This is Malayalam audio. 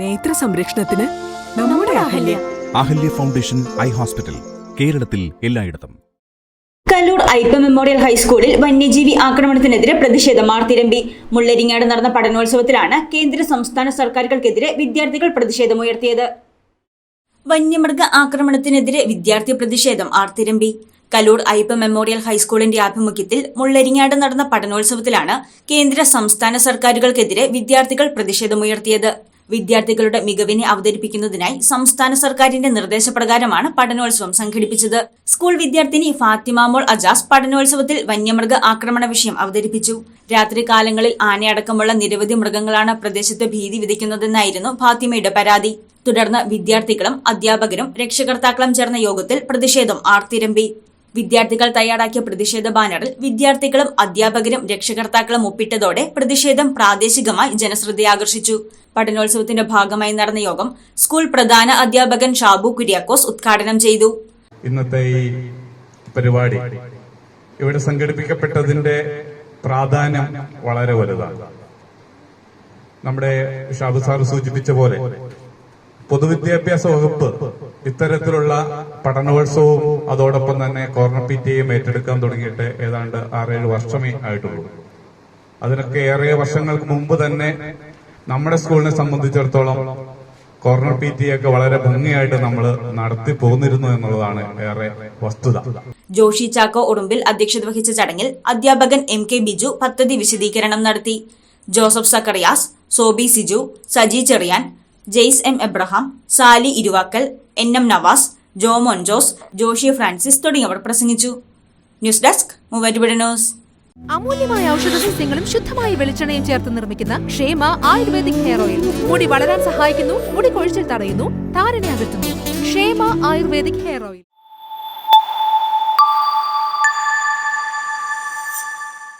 നേത്ര സംരക്ഷണത്തിന് നമ്മുടെ Ahalya. Ahalya. Foundation eye hospital കേരളത്തിൽ എല്ലായിടത്തും. കല്ലൂർ ഐപ്പ മെമ്മോറിയൽ ഹൈസ്കൂളിൽ വന്യജീവി ആക്രമണത്തിനെതിരെ പ്രതിഷേധം ആർത്തിരമ്പി മുള്ളരിങ്ങാട് നടന്ന പഠനോത്സവത്തിലാണ് കേന്ദ്ര സംസ്ഥാന സർക്കാരുകൾക്കെതിരെ വിദ്യാർത്ഥികൾ പ്രതിഷേധമുയർത്തിയത് വന്യമൃഗ ആക്രമണത്തിനെതിരെ വിദ്യാർത്ഥി പ്രതിഷേധം ആർത്തിരമ്പി. കലൂർ ഐപ്പ മെമ്മോറിയൽ ഹൈസ്കൂളിന്റെ ആഭിമുഖ്യത്തിൽ മുള്ളരിങ്ങാട് നടന്ന പഠനോത്സവത്തിലാണ് കേന്ദ്ര സംസ്ഥാന സർക്കാരുകൾക്കെതിരെ വിദ്യാർത്ഥികൾ പ്രതിഷേധമുയർത്തിയത് വിദ്യാർത്ഥികളുടെ മികവിനെ അവതരിപ്പിക്കുന്നതിനായി സംസ്ഥാന സർക്കാരിന്റെ നിർദ്ദേശപ്രകാരമാണ് പഠനോത്സവം സംഘടിപ്പിച്ചത്. സ്കൂൾ വിദ്യാർത്ഥിനി ഫാത്തിമാമോൾ അജാസ് പഠനോത്സവത്തിൽ വന്യമൃഗ ആക്രമണ വിഷയം അവതരിപ്പിച്ചു. രാത്രികാലങ്ങളിൽ ആനയടക്കമുള്ള നിരവധി മൃഗങ്ങളാണ് പ്രദേശത്ത് ഭീതി വിതയ്ക്കുന്നതെന്നായിരുന്നു ഫാത്തിമയുടെ പരാതി. തുടർന്ന് വിദ്യാർത്ഥികളും അധ്യാപകരും രക്ഷകർത്താക്കളും ചേർന്ന യോഗത്തിൽ പ്രതിഷേധം ആർത്തിരമ്പി. വിദ്യാർത്ഥികൾ തയ്യാറാക്കിയ പ്രതിഷേധ ബാനറിൽ വിദ്യാർത്ഥികളും അധ്യാപകരും രക്ഷകർത്താക്കളും ഒപ്പിട്ടതോടെ പ്രതിഷേധം പ്രാദേശികമായി ജനശ്രദ്ധയാകർഷിച്ചു പഠനോത്സവത്തിന്റെ ഭാഗമായി നടന്ന യോഗം സ്കൂൾ പ്രധാന അധ്യാപകൻ ഷാബു കുര്യാക്കോസ് ഉദ്ഘാടനം ചെയ്തു. ഇന്നത്തെ ഈ പരിപാടി ഇവിടെ സംഘടിപ്പിക്കപ്പെട്ടതിന്റെ പ്രാധാന്യം വളരെ വലുതാണ്. നമ്മുടെ ഷാബു സാർ സൂചിപ്പിച്ച പോലെ പൊതുവിദ്യാഭ്യാസ വകുപ്പ് ഇത്തരത്തിലുള്ള പഠനോത്സവവും അതോടൊപ്പം തന്നെ കോർണർ പിറ്റിയും ഏറ്റെടുക്കാൻ തുടങ്ങിയിട്ട് ഏതാണ്ട് ആറേഴ് വർഷമേ ആയിട്ടുള്ളൂ. അതിനൊക്കെ ഏറെ വർഷങ്ങൾക്ക് മുമ്പ് തന്നെ നമ്മുടെ സ്കൂളിനെ സംബന്ധിച്ചിടത്തോളം കോർണർ പി ടി ഒക്കെ വളരെ ഭംഗിയായിട്ട് നമ്മൾ നടത്തി പോന്നിരുന്നു എന്നുള്ളതാണ് ഏറെ വസ്തുത. ജോഷി ചാക്കോ ഉടുമ്പിൽ അധ്യക്ഷത വഹിച്ച ചടങ്ങിൽ അധ്യാപകൻ എം കെ ബിജു പദ്ധതി വിശദീകരണം നടത്തി. Joseph Zacharias Sobi Siju Saji Cherian Jais M Abraham Sali Iruvakkal N M Navas Jomon Jose Joshy Francis തുടങ്ങിയവർ പ്രസംഗിച്ചു. News desk Muvattupuzha news. അമൂല്യമായ ഔഷധ സസ്യങ്ങളും ശുദ്ധമായ വെളിച്ചെണ്ണയും ചേർത്ത് നിർമ്മിക്കുന്ന ക്ഷേമ ആയുർവേദിക് ഹെയർ ഓയിൽ. മുടി വളരാൻ സഹായിക്കുന്നു മുടി കൊഴിച്ചിൽ തടയുന്നു താരനെ അകറ്റുന്നു. ക്ഷേമ ആയുർവേദിക് ഹെയർ ഓയിൽ.